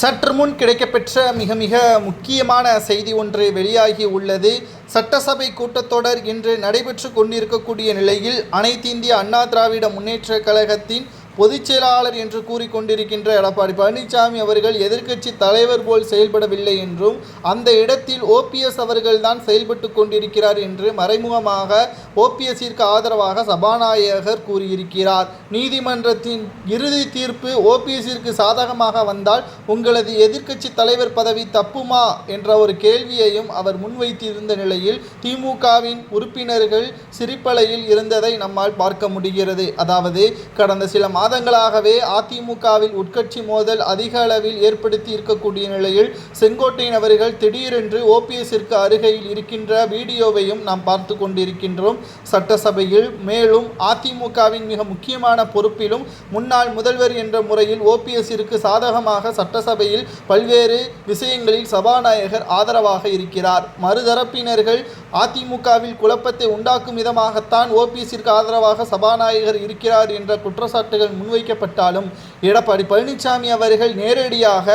சற்று முன் கிடைக்கப்பெற்ற மிக மிக முக்கியமான செய்தி ஒன்று வெளியாகி உள்ளது. சட்டசபை கூட்டத்தொடர் இன்று நடைபெற்று கொண்டிருக்கக்கூடிய நிலையில் அனைத்து இந்திய அண்ணா திராவிட முன்னேற்ற கழகத்தின் பொதுச் செயலாளர் என்று கூறிக்கொண்டிருக்கின்ற எடப்பாடி பழனிசாமி அவர்கள் எதிர்க்கட்சி தலைவர் போல் செயல்படவில்லை என்றும் அந்த இடத்தில் ஓபிஎஸ் அவர்கள்தான் செயல்பட்டு கொண்டிருக்கிறார் என்று மறைமுகமாக ஓபிஎஸ்ஸிற்கு ஆதரவாக சபாநாயகர் கூறியிருக்கிறார். நீதிமன்றத்தின் இறுதி தீர்ப்பு ஓபிஎஸ்ஸிற்கு சாதகமாக வந்தால் உங்களது எதிர்க்கட்சி தலைவர் பதவி தப்புமா என்ற ஒரு கேள்வியையும் அவர் முன்வைத்திருந்த நிலையில் திமுகவின் உறுப்பினர்கள் சிரிப்பலையில் இருந்ததை நம்மால் பார்க்க முடிகிறது. அதாவது கடந்த சில மாதங்களாகவே அதிமுகவில் உட்கட்சி மோதல் அதிக அளவில் ஏற்படுத்தி இருக்கக்கூடிய நிலையில் செங்கோட்டையின் அவர்கள் திடீரென்று ஓபிஎஸ்ஸிற்கு அருகையில் இருக்கின்ற வீடியோவையும் நாம் பார்த்து கொண்டிருக்கின்றோம். சட்டசபையில் மேலும் அதிமுகவின் மிக முக்கியமான பொறுப்பிலும் முன்னாள் முதல்வர் என்ற முறையில் ஓபிஎஸ்ஸிற்கு சாதகமாக சட்டசபையில் பல்வேறு விஷயங்களில் சபாநாயகர் ஆதரவாக இருக்கிறார். மறுதரப்பினர்கள் அதிமுகவில் குழப்பத்தை உண்டாக்கும் விதமாகத்தான் ஓபிஎஸ்ஸிற்கு ஆதரவாக சபாநாயகர் இருக்கிறார் என்ற குற்றச்சாட்டுகள் முன்வைக்கப்பட்டாலும் எடப்பாடி பழனிசாமி அவர்கள் நேரடியாக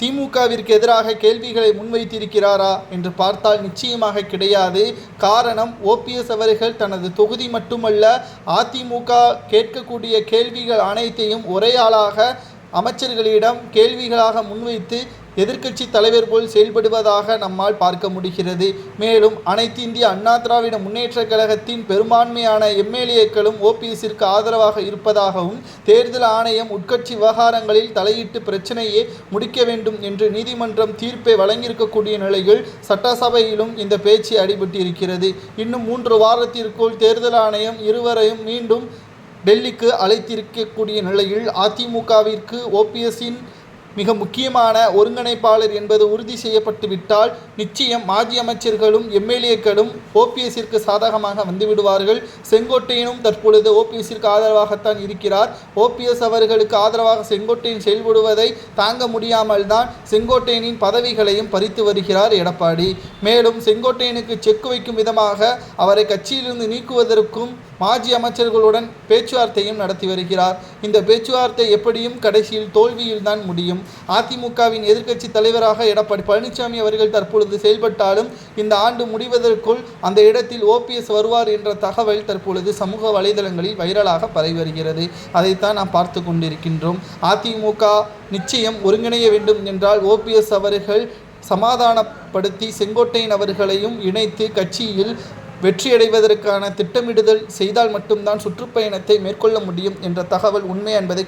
திமுகவிற்கு எதிராக கேள்விகளை முன்வைத்திருக்கிறாரா என்று பார்த்தால் நிச்சயமாக கிடையாது. காரணம் ஓபிஎஸ் அவர்கள் தனது தொகுதி மட்டுமல்ல அதிமுக கேட்கக்கூடிய கேள்விகள் அனைத்தையும் ஒரே ஆளாக அமைச்சர்களிடம் கேள்விகளாக முன்வைத்து எதிர்க்கட்சி தலைவர் போல் செயல்படுவதாக நம்மால் பார்க்க முடிகிறது. மேலும் அனைத்து இந்திய அண்ணா திராவிட முன்னேற்ற கழகத்தின் பெரும்பான்மையான எம்எல்ஏக்களும் ஓபிஎஸ்ஸிற்கு ஆதரவாக இருப்பதாகவும் தேர்தல் ஆணையம் உட்கட்சி விவகாரங்களில் தலையிட்டு பிரச்சனையை முடிக்க வேண்டும் என்று நீதிமன்றம் தீர்ப்பை வழங்கியிருக்கக்கூடிய நிலையில் சட்டசபையிலும் இந்த பேச்சு அடிபட்டிருக்கிறது. இன்னும் மூன்று வாரத்திற்குள் தேர்தல் ஆணையம் இருவரையும் மீண்டும் டெல்லிக்கு அழைத்திருக்கக்கூடிய நிலையில் அதிமுகவிற்கு ஓபிஎஸ்ஸின் மிக முக்கியமான ஒருங்கிணைப்பாளர் என்பது உறுதி செய்யப்பட்டு விட்டால் நிச்சயம் மாஜி அமைச்சர்களும் எம்எல்ஏக்களும் ஓபிஎஸ்ஸிற்கு சாதகமாக வந்துவிடுவார்கள். செங்கோட்டையனும் தற்பொழுது ஓபிஎஸ்ஸிற்கு ஆதரவாகத்தான் இருக்கிறார். ஓபிஎஸ் அவர்களுக்கு ஆதரவாக செங்கோட்டையன் செயல்படுவதை தாங்க முடியாமல் தான் செங்கோட்டையனின் பதவிகளையும் பறித்து வருகிறார் எடப்பாடி. மேலும் செங்கோட்டையனுக்கு செக் வைக்கும் விதமாக அவரை கட்சியிலிருந்து நீக்குவதற்கும் மாஜி அமைச்சர்களுடன் பேச்சுவார்த்தையும் நடத்தி வருகிறார். இந்த பேச்சுவார்த்தை எப்படியும் கடைசியில் தோல்வியில்தான் முடியும். அதிமுகவின் எதிர்க்கட்சி தலைவராக எடப்பாடி பழனிசாமி அவர்கள் தற்பொழுது செயல்பட்டாலும் இந்த ஆண்டு முடிவதற்குள் அந்த இடத்தில் ஓபிஎஸ் வருவார் என்ற தகவல் தற்பொழுது சமூக வலைதளங்களில் வைரலாக பரவி வருகிறது. அதைத்தான் நாம் பார்த்து கொண்டிருக்கின்றோம். அதிமுக நிச்சயம் ஒருங்கிணைய வேண்டும் என்றால் ஓபிஎஸ் அவர்கள் சமாதானப்படுத்தி செங்கோட்டையன் அவர்களையும் இணைத்து கட்சியில் வெற்றியடைவதற்கான திட்டமிடுதல் செய்தால் மட்டும்தான் சுற்றுப்பயணத்தை மேற்கொள்ள முடியும் என்ற தகவல் உண்மை என்பதை